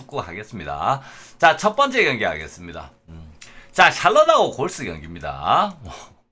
축구 하겠습니다. 자, 첫 번째 경기 하겠습니다. 음. 자, 샬럿하고 골스 경기입니다.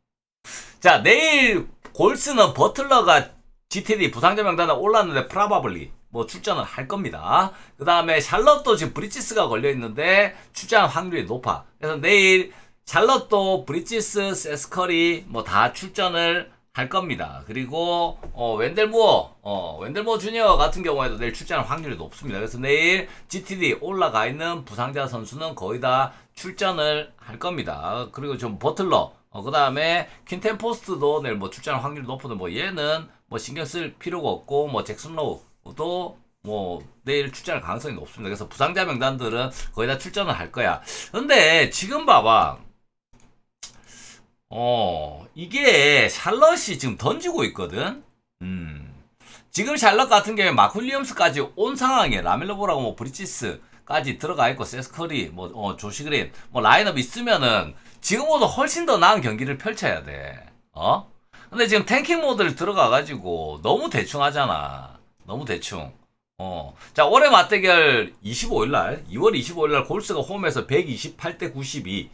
자, 내일 골스는 버틀러가 GTD 부상자 명단에 올랐는데 프라바블리 뭐 출전을 할 겁니다. 그 다음에 샬럿도 지금 브리지스가 걸려 있는데 출전 확률이 높아. 그래서 내일 샬럿도 브리지스, 세스커리 뭐 다 출전을 할 겁니다. 그리고 어, 웬델무어, 어, 웬델무어 주니어 같은 경우에도 내일 출전할 확률이 높습니다. 그래서 내일 GTD 올라가 있는 부상자 선수는 거의 다 출전을 할 겁니다. 그리고 좀 버틀러, 어, 그 다음에 퀸텐 포스트도 내일 뭐 출전할 확률이 높은데 뭐 얘는 뭐 신경 쓸 필요가 없고 뭐 잭슨 로우도 뭐 내일 출전할 가능성이 높습니다. 그래서 부상자 명단들은 거의 다 출전을 할 거야. 근데 지금 봐봐. 어, 이게 샬럿이 지금 던지고 있거든? 음. 지금 샬럿 같은 경우에 마쿨리엄스까지 온 상황에 라멜로보라고 뭐 브리치스까지 들어가 있고 세스커리 뭐 어, 조시그린 뭐 라인업 있으면은 지금보다 훨씬 더 나은 경기를 펼쳐야 돼. 어? 근데 지금 탱킹 모드를 들어가 가지고 너무 대충 하잖아. 너무 대충. 어. 자, 올해 맞대결 25일 날, 2월 25일 날 골스가 홈에서 128대 92.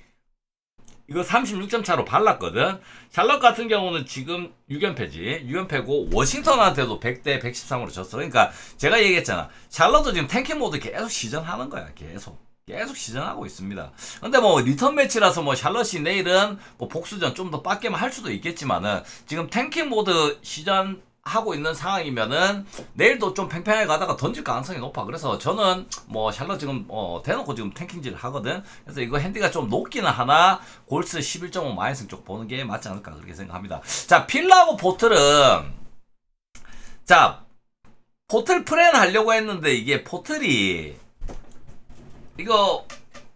이거 36점 차로 발랐거든. 샬럿 같은 경우는 지금 6연패지. 6연패고 워싱턴한테도 100대 113으로 졌어. 그러니까 제가 얘기했잖아. 샬럿도 지금 탱킹 모드 계속 시전하는 거야. 계속. 계속 시전하고 있습니다. 근데 뭐 리턴 매치라서 뭐 샬럿이 내일은 뭐 복수전 좀 더 빡게만 할 수도 있겠지만은 지금 탱킹 모드 시전 하고 있는 상황이면은 내일도 좀 팽팽하게 가다가 던질 가능성이 높아. 그래서 저는 뭐 샬럿 지금 어 대놓고 지금 탱킹질 하거든. 그래서 이거 핸디가 좀 높기는 하나 골스 11.5 마이너스 쪽 보는 게 맞지 않을까 그렇게 생각합니다. 자 필라하고 보틀은 자 포틀 프렌 하려고 했는데 이게 포틀이 이거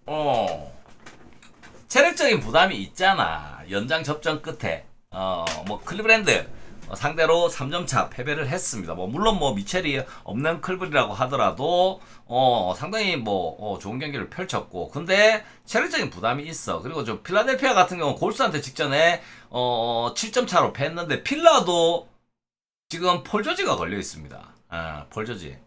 어 체력적인 부담이 있잖아. 연장 접전 끝에 어 뭐 클리브랜드 어, 상대로 3점차 패배를 했습니다. 뭐 물론 뭐 미첼이 없는 클블이라고 하더라도 어 상당히 뭐 어, 좋은 경기를 펼쳤고 근데 체력적인 부담이 있어. 그리고 좀 필라델피아 같은 경우 골스한테 직전에 어 7점 차로 패했는데 필라도 지금 폴조지가 걸려 있습니다. 아, 폴조지.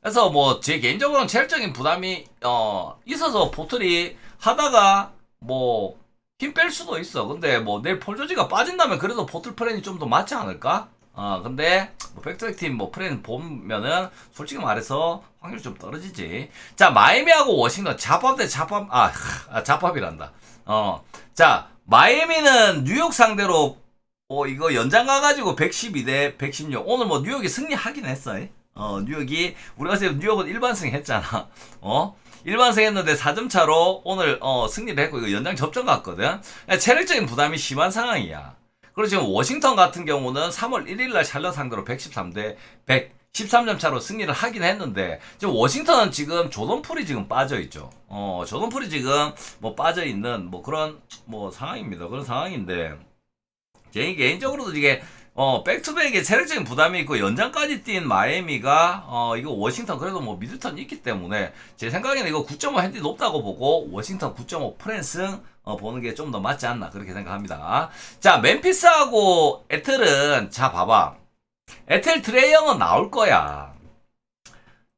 그래서 뭐 제 개인적으로는 체력적인 부담이 어 있어서 보틀이 하다가 뭐 힘 뺄 수도 있어. 근데 뭐 내일 폴 조지가 빠진다면 그래도 보틀 프렌이 좀 더 맞지 않을까? 어 근데 뭐 백트랙 팀뭐 프렌 보면은 솔직히 말해서 확률이 좀 떨어지지. 자 마이애미하고 워싱턴 잡밥 대 잡밥 아, 아 잡밥이란다. 어 자 마이애미는 뉴욕 상대로 어 이거 연장 가가지고 112 대 116 오늘 뭐 뉴욕이 승리하긴 했어. 어 뉴욕이 우리가 지금 뉴욕은 일반승 했잖아. 어 일반승 했는데 4점 차로 오늘 어 승리를 했고 이거 연장 접전 같거든. 그러니까 체력적인 부담이 심한 상황이야. 그리고 지금 워싱턴 같은 경우는 3월 1일 날 샬럿 상대로 113대 113점 차로 승리를 하긴 했는데 지금 워싱턴은 지금 조던풀이 지금 빠져 있죠. 어 조던풀이 지금 뭐 빠져 있는 뭐 그런 뭐 상황입니다. 그런 상황인데 제 개인적으로도 이게 어 백투백에 체력적인 부담이 있고 연장까지 뛴 마이애미가 어 이거 워싱턴 그래도 뭐 미들턴 있기 때문에 제 생각에는 이거 9.5 핸디 높다고 보고 워싱턴 9.5 프랜승 어 보는 게 좀 더 맞지 않나 그렇게 생각합니다. 자 멤피스하고 에틀은 자 봐봐 에텔 드레이형은 나올 거야.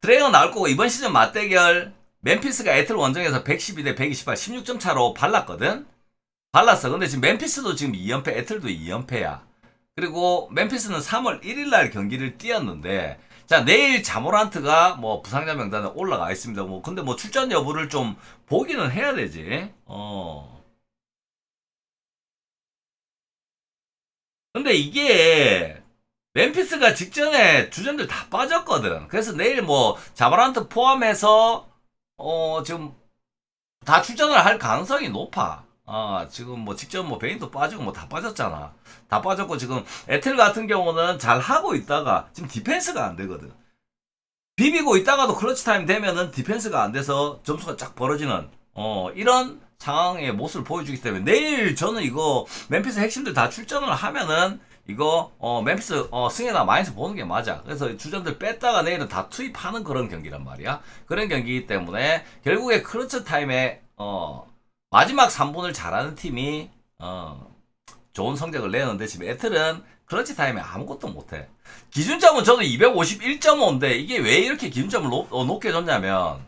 드레이형 나올 거고 이번 시즌 맞대결 멤피스가 에틀 원정에서 112 대 128 16점 차로 발랐거든. 발랐어. 근데 지금 멤피스도 지금 2연패, 에틀도 2연패야. 그리고 멤피스는 3월 1일 날 경기를 뛰었는데 자 내일 자모란트가 뭐 부상자 명단에 올라가 있습니다. 뭐 근데 뭐 출전 여부를 좀 보기는 해야 되지. 어. 근데 이게 멤피스가 직전에 주전들 다 빠졌거든. 그래서 내일 뭐 자모란트 포함해서 어 지금 다 출전을 할 가능성이 높아. 아, 지금 뭐 직접 뭐 베인도 빠지고 뭐 다 빠졌잖아. 다 빠졌고 지금 에텔 같은 경우는 잘 하고 있다가 지금 디펜스가 안 되거든. 비비고 있다가도 클러치 타임 되면은 디펜스가 안 돼서 점수가 쫙 벌어지는 어 이런 상황의 모습을 보여주기 때문에 내일 저는 이거 멤피스 핵심들 다 출전을 하면은 이거 어 멤피스 어 승에나 마이너스 보는 게 맞아. 그래서 주전들 뺐다가 내일은 다 투입하는 그런 경기란 말이야. 그런 경기이기 때문에 결국에 클러치 타임에 어 마지막 3분을 잘하는 팀이 어 좋은 성적을 내는데 지금 에틀은 클러치 타임에 아무것도 못해. 기준점은 저도 251.5인데 이게 왜 이렇게 기준점을 높, 어, 높게 줬냐면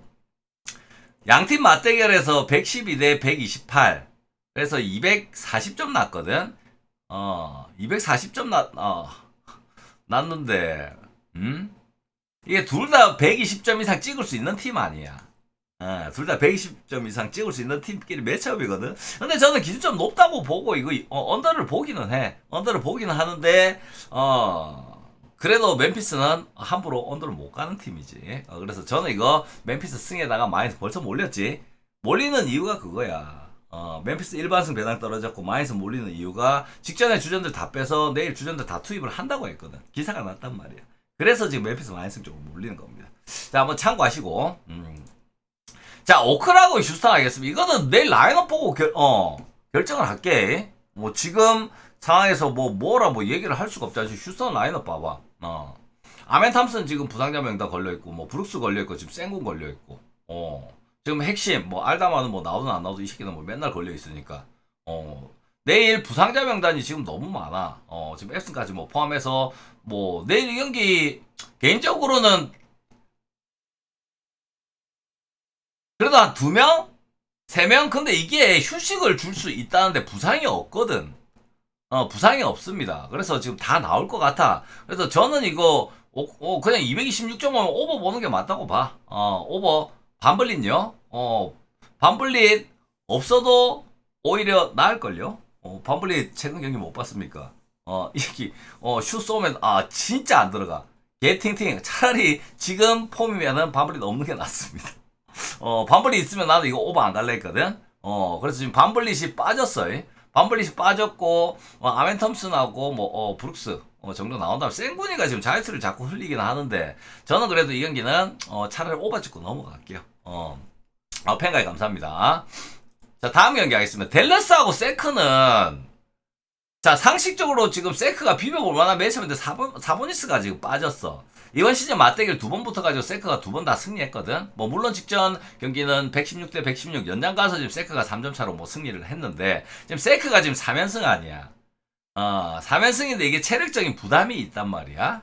양팀 맞대결에서 112 대 128. 그래서 240점 났거든. 어, 240점 났, 어, 났는데, 음? 이게 둘 다 120점 이상 찍을 수 있는 팀 아니야. 어, 둘다 120점 이상 찍을 수 있는 팀끼리 매치업이거든. 근데 저는 기준점 높다고 보고 이거 어, 언더를 보기는 해. 언더를 보기는 하는데 어 그래도 멤피스는 함부로 언더를 못 가는 팀이지. 어, 그래서 저는 이거 멤피스 승에다가 마이너스 벌써 몰렸지. 몰리는 이유가 그거야. 어, 멤피스 일반승 배당 떨어졌고 마이너스 몰리는 이유가 직전에 주전들 다 빼서 내일 주전들 다 투입을 한다고 했거든. 기사가 났단 말이야. 그래서 지금 멤피스 마이너스 쪽으로 몰리는 겁니다. 자, 한번 참고하시고. 음. 자, 오크라고 휴스턴 하겠습니다. 이거는 내일 라인업 보고 결, 어, 결정을 할게. 뭐, 지금 상황에서 뭐, 뭐라 뭐 얘기를 할 수가 없잖아. 휴스턴 라인업 봐봐. 어. 아멘 탐슨 지금 부상자 명단 걸려 있고, 뭐, 브룩스 걸려 있고, 지금 생군 걸려 있고, 어. 지금 핵심, 뭐, 알다마는 뭐, 나오든 안 나오든 이 새끼는 뭐 맨날 걸려 있으니까, 어. 내일 부상자 명단이 지금 너무 많아. 어, 지금 앱슨까지 뭐 포함해서, 뭐, 내일 이 경기, 개인적으로는 그래도 한 두 명? 세 명? 근데 이게 휴식을 줄 수 있다는데 부상이 없거든. 어, 부상이 없습니다. 그래서 지금 다 나올 것 같아. 그래서 저는 이거, 어, 어, 그냥 226점은 오버 보는 게 맞다고 봐. 어, 오버. 반블린요? 어, 반블린 없어도 오히려 나을걸요? 어, 반블린 최근 경기 못 봤습니까? 어, 이게, 어, 슛 쏘면, 아, 진짜 안 들어가. 개팅팅. 차라리 지금 폼이면은 반블린 없는 게 낫습니다. 어, 반블릿 있으면 나도 이거 오버 안 갈라 했거든? 어, 그래서 지금 반블릿이 빠졌어요. 반블릿이 빠졌고, 어, 아멘 텀슨하고, 뭐, 어, 브룩스, 어, 정도 나온 다음, 생군이가 지금 자유투를 자꾸 흘리긴 하는데, 저는 그래도 이 경기는, 어, 차라리 오버 찍고 넘어갈게요. 어, 어, 팬가이 감사합니다. 자, 다음 경기 하겠습니다. 델러스하고 세크는, 자, 상식적으로 지금 세크가 비벼볼 만한 매치업인데 사본, 사보니스가 지금 빠졌어. 이번 시즌 맞대결 두 번 붙어가지고 세크가 두 번 다 승리했거든. 뭐 물론 직전 경기는 116 대 116 연장 가서 지금 세크가 3점 차로 뭐 승리를 했는데 지금 세크가 지금 3연승 아니야. 어, 3연승인데 이게 체력적인 부담이 있단 말이야.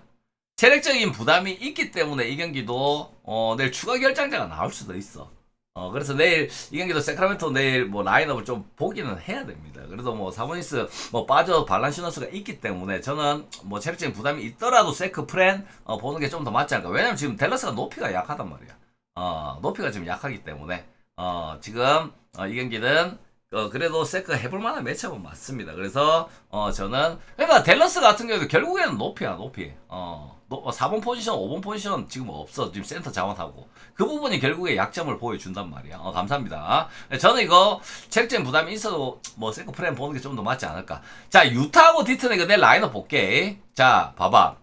체력적인 부담이 있기 때문에 이 경기도 어, 내일 추가 결장자가 나올 수도 있어. 어, 그래서 내일 이 경기도 세크라멘토 내일 뭐 라인업을 좀 보기는 해야 됩니다. 그래도 뭐 사보니스 뭐 빠져 발란시너스가 있기 때문에 저는 뭐 체력적인 부담이 있더라도 세크 프렌 어, 보는 게 좀 더 맞지 않을까. 왜냐면 지금 델러스가 높이가 약하단 말이야. 어, 높이가 지금 약하기 때문에 어, 지금 어, 이 경기는 어, 그래도 세크 해볼 만한 매치업은 맞습니다. 그래서 어, 저는 그러니까 델러스 같은 경우도 결국에는 높이야 높이. 어, 노- 4번 포지션, 5번 포지션 지금 없어. 지금 센터 자원하고. 그 부분이 결국에 약점을 보여준단 말이야. 어, 감사합니다. 네, 저는 이거 체력적인 부담이 있어도 뭐 세크 프레임 보는 게 좀 더 맞지 않을까. 자, 유타하고 디트는 이거 내 라인업 볼게. 자, 봐봐.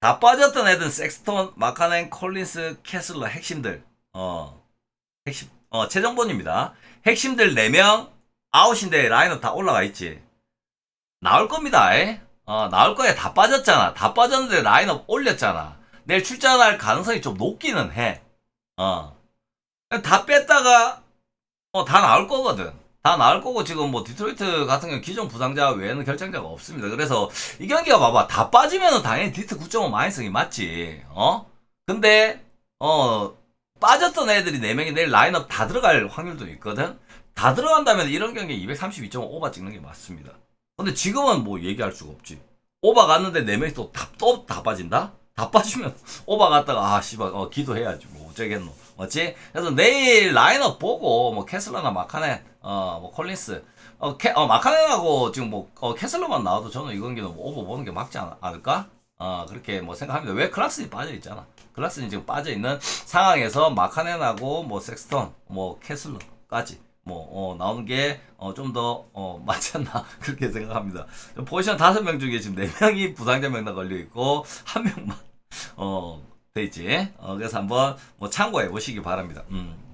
다 빠졌던 애들 섹스톤, 마카넨, 콜린스, 캐슬러 핵심들. 어. 핵심. 어, 최정본입니다. 핵심들 4명 아웃인데 라인업 다 올라가 있지. 나올 겁니다. 에? 어, 나올 거야. 다 빠졌잖아. 다 빠졌는데 라인업 올렸잖아. 내일 출전할 가능성이 좀 높기는 해. 어. 다 뺐다가 어, 다 나올 거거든. 다 나올 거고 지금 뭐 디트로이트 같은 경우 기존 부상자 외에는 결정자가 없습니다. 그래서 이 경기가 봐봐. 다 빠지면은 당연히 디트 9.5 마이너스이 맞지. 어? 근데 어 빠졌던 애들이 4명이 내일 라인업 다 들어갈 확률도 있거든. 다 들어간다면 이런 경기에 232.5 오바 찍는 게 맞습니다. 근데 지금은 뭐 얘기할 수가 없지. 오바 갔는데 4명이 또 다, 또 다 빠진다? 다 빠지면 오바 갔다가 아 씨발 어 기도해야지 뭐 어쩌겠노 맞지? 그래서 내일 라인업 보고 뭐 캐슬러나 마카넨 어뭐 콜린스 어, 캐, 어 마카넨하고 지금 뭐 어, 캐슬러만 나와도 저는 이 경기는 뭐 오버 보는 게 맞지 않, 않을까? 어 그렇게 뭐 생각합니다. 왜 클라슨이 빠져 있잖아. 클라슨이 지금 빠져 있는 상황에서 마카넨하고 뭐 섹스턴 뭐 캐슬러까지 뭐, 어, 나오는 게, 어, 좀 더, 어, 맞지 않나, 그렇게 생각합니다. 포지션 다섯 명 중에 지금 네 명이 부상자 명단 걸려 있고, 한 명만, 어, 돼 있지. 어, 그래서 한번, 뭐, 참고해 보시기 바랍니다. 음.